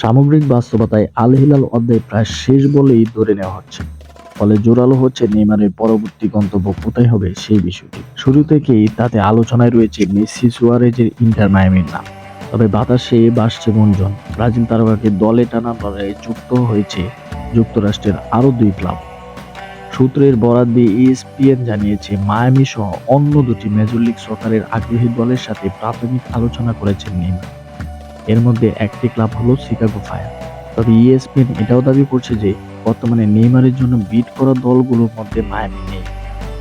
সামগ্রিক বাস্তবতায় Al Hilal অধ্যায় প্রায় শেষ বলেই ধরে নেওয়া হচ্ছে। ফলে জোরালো হচ্ছে নেইমারের পরবর্তী গন্তব্য কোথায় হবে সেই বিষয়টি। শুরু থেকেই তাতে আলোচনায় রয়েছে মেসি সুয়ারেজের ইন্টার মায়ামির নাম। তবে বাতাসে বাসছে গুঞ্জন ব্রাজিল তারকাকে দলে টানা লড়াইয়ে যুক্ত হয়েছে যুক্তরাষ্ট্রের আরও দুই ক্লাব। সূত্রের বরাত দিয়ে ইএসপিএন জানিয়েছে মায়ামি সহ অন্য দুটি মেজর লিগ সরকারের আগ্রহী দলের সাথে প্রাথমিক আলোচনা করেছেন নেইমার। এর মধ্যে একটি ক্লাব হলো শিকাগো ফায়ার। তবে ইএসপিএন এটাও দাবি করছে যে, বর্তমানে নেইমারের জন্য বিট করা দলগুলোর মধ্যে মায়ামি নেই।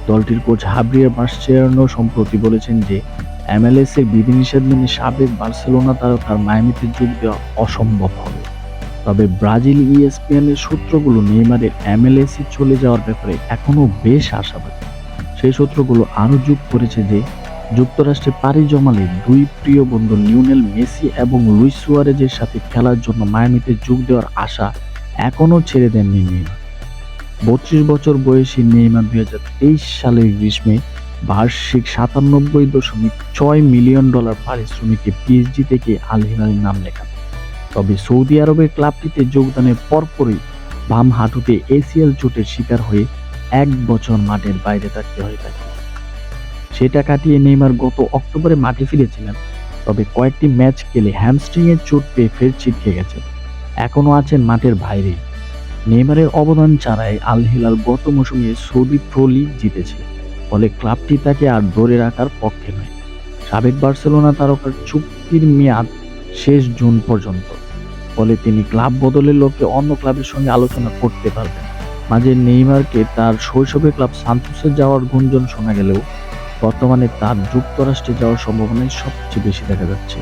দলটির কোচ হাব্রিয়ার মাসচেরানো সম্প্রতি বলেছেন যে, এমএলএস এর বিধিনিষেধ মেনে সাবেক বার্সেলোনা তারকার মায়ামিতে যোগ দেওয়া অসম্ভব হবে। তবে ব্রাজিল ইএসপিএন এর সূত্রগুলো নেইমারের এমএলএস এ চলে যাওয়ার ব্যাপারে এখনও বেশ আশাবাদী। সেই সূত্রগুলো আরও যোগ করেছে যে যুক্তরাষ্ট্রে পাড়ি জমালে দুই প্রিয় বন্ধু লিওনেল মেসি এবং লুইস সুয়ারেজের সাথে খেলার জন্য মায়ামিতে যোগ দেওয়ার আশা এখনও ছেড়ে দেননি নেইমার। বত্রিশ বছর বয়সী নেইমার দুই হাজার তেইশ সালের গ্রীষ্মে বার্ষিক সাতানব্বই দশমিক ছয় মিলিয়ন ডলার পারিশ্রমিকে পিএসজি থেকে আল হিলালের নাম লেখান তবে সৌদি আরবের ক্লাবটিতে যোগদানের পরপরই বাম হাঁটুতে এসিএল চোটের শিকার হয়ে এক বছর মাঠের বাইরে থাকতে হয়ে তাকে। সেটা কাটিয়ে নেইমার গত অক্টোবরে মাঠে ফিরেছিলেন, তবে কয়েকটি ম্যাচ খেলে হ্যামস্ট্রিং এর চোট পেয়ে ফের ছিটকে গেছেন। এখনও আছেন মাঠের বাইরে। নেইমারের অবদান ছাড়াই আল হিলাল গত মৌসুমে সৌদি প্রো লিগ জিতেছে, ফলে ক্লাবটি তাকে আর ধরে রাখার পক্ষে নয়। সাবেক বার্সেলোনা তারকার চুক্তির মেয়াদ শেষ জুন পর্যন্ত, ফলে তিনি ক্লাব বদলের লক্ষ্যে অন্য ক্লাবের সঙ্গে আলোচনা করতে পারবেন মাঝে নেইমারকে তার শৈশবের ক্লাব সান্তোসে যাওয়ার গুঞ্জন শোনা গেলেও বর্তমানে তার যুক্তরাষ্ট্রে যাওয়ার সম্ভাবনাই সবচেয়ে বেশি দেখা যাচ্ছে।